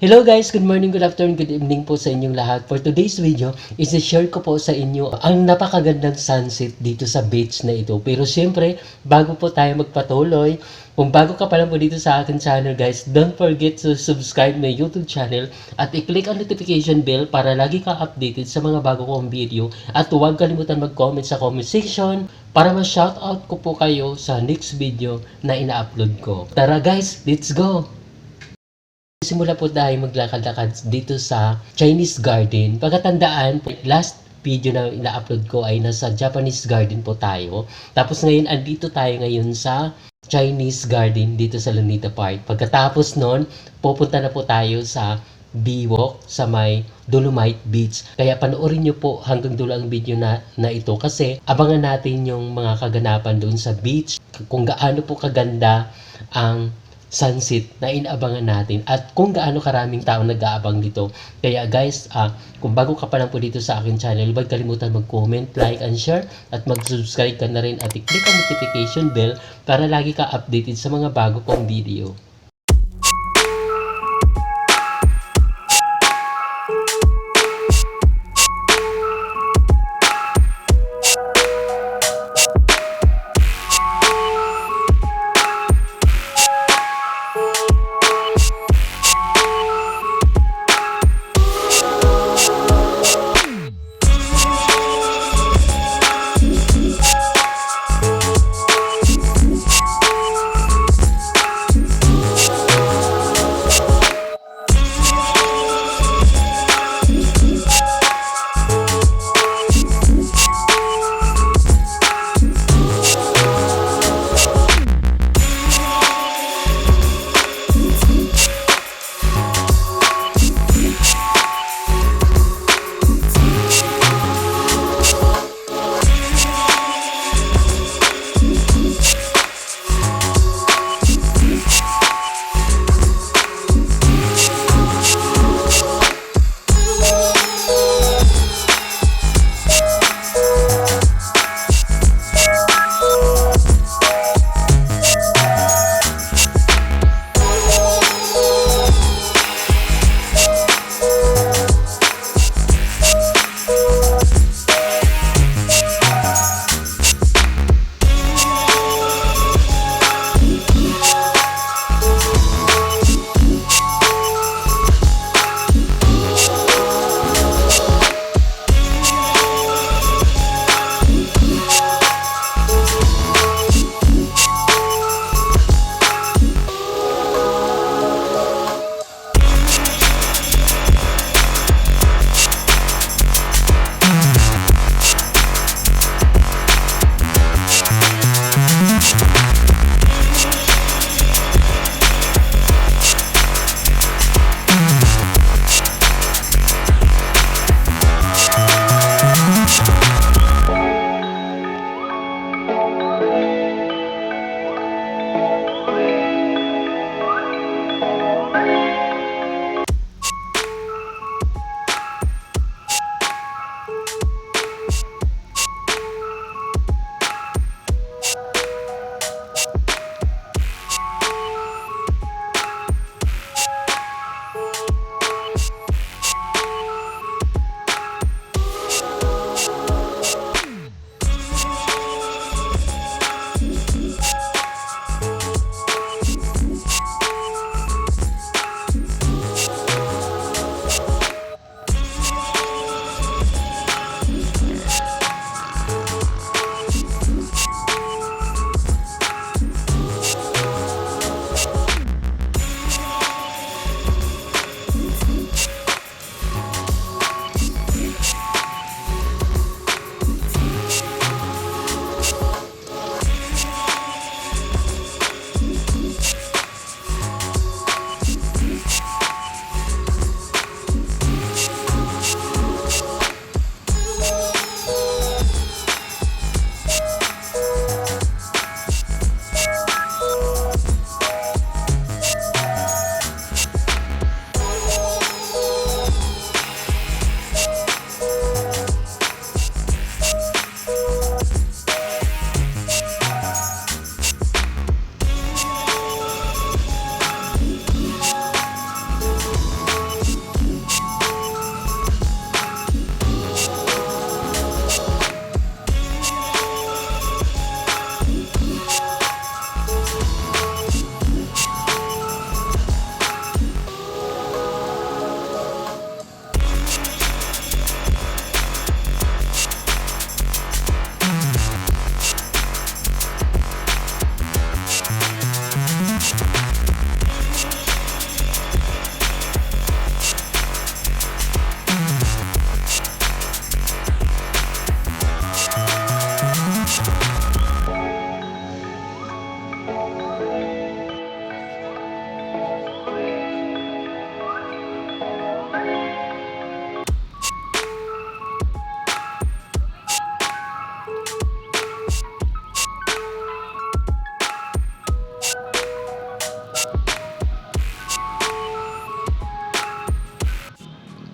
Hello guys, good morning, good afternoon, good evening po sa inyong lahat. For today's video, is-share ko po sa inyo ang napakagandang sunset dito sa beach na ito. Pero syempre, bago po tayo magpatuloy, kung bago ka pa lang po dito sa akin channel guys, don't forget to subscribe my YouTube channel at i-click ang notification bell para lagi ka updated sa mga bago kong video. At huwag kalimutan mag-comment sa comment section para ma-shoutout ko po kayo sa next video na ina-upload ko. Tara guys, let's go! Simula po tayo maglakad-lakad dito sa Chinese Garden. Pagkatandaan, last video na ina-upload ko ay nasa Japanese Garden po tayo. Tapos ngayon, andito tayo ngayon sa Chinese Garden dito sa Lunita Park. Pagkatapos nun, pupunta na po tayo sa Biwok sa may Dolomite Beach. Kaya panoorin nyo po hanggang dulo ang video na, na ito kasi abangan natin yung mga kaganapan doon sa beach, kung gaano po kaganda ang sunset na inaabangan natin at kung gaano karaming tao nag-aabang dito. Kaya guys, ah, kung bago ka pa lang po dito sa akin channel, huwag kalimutan mag-comment, like, and share at mag-subscribe ka na rin at i-click ang notification bell para lagi ka updated sa mga bago kong video.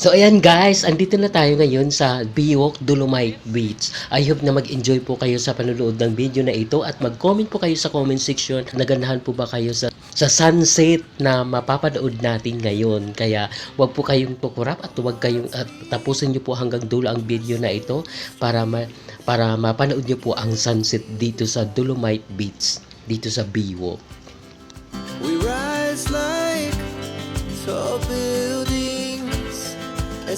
So ayan guys, andito na tayo ngayon sa Biwok Dolomite Beach. I hope na mag-enjoy po kayo sa panonood ng video na ito at mag-comment po kayo sa comment section. Naganahan po ba kayo sa, sa sunset na mapapanood natin ngayon? Kaya wag po kayong tukurap at wag kayong at tapusin niyo po hanggang dulo ang video na ito para ma, para mapanood niyo po ang sunset dito sa Dolomite Beach dito sa Biwok.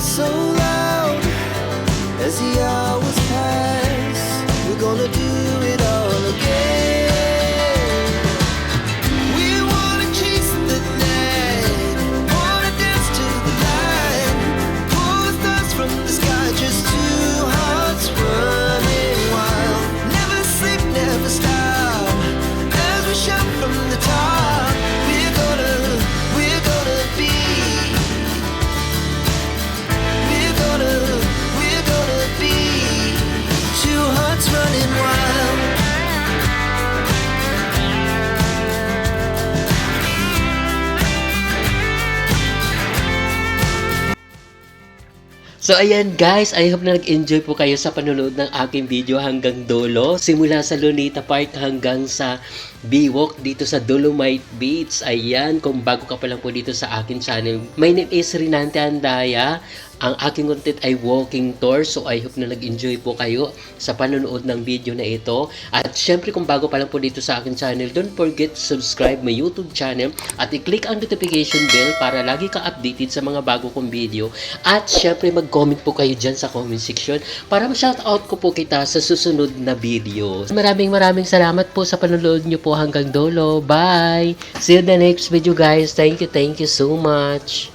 so loud as the hours So ayan guys, I hope na nag-enjoy po kayo sa panonood ng aking video hanggang dulo. Simula sa Lunita Park hanggang sa Biwok dito sa Dolomite Beach. Ayan, kung bago ka pa lang po dito sa akin channel. My name is Rinante Andaya. Ang aking content ay walking tour. So I hope na nag-enjoy po kayo sa panonood ng video na ito. At syempre kung bago pa lang po dito sa akin channel, don't forget to subscribe my YouTube channel at i-click ang notification bell para lagi ka updated sa mga bago kong video. At syempre mag-comment po kayo dyan sa comment section para ma-shoutout ko po kita sa susunod na video. Maraming maraming salamat po sa panonood nyo po hanggang dulo. Bye! See you the next video guys. Thank you, thank you so much.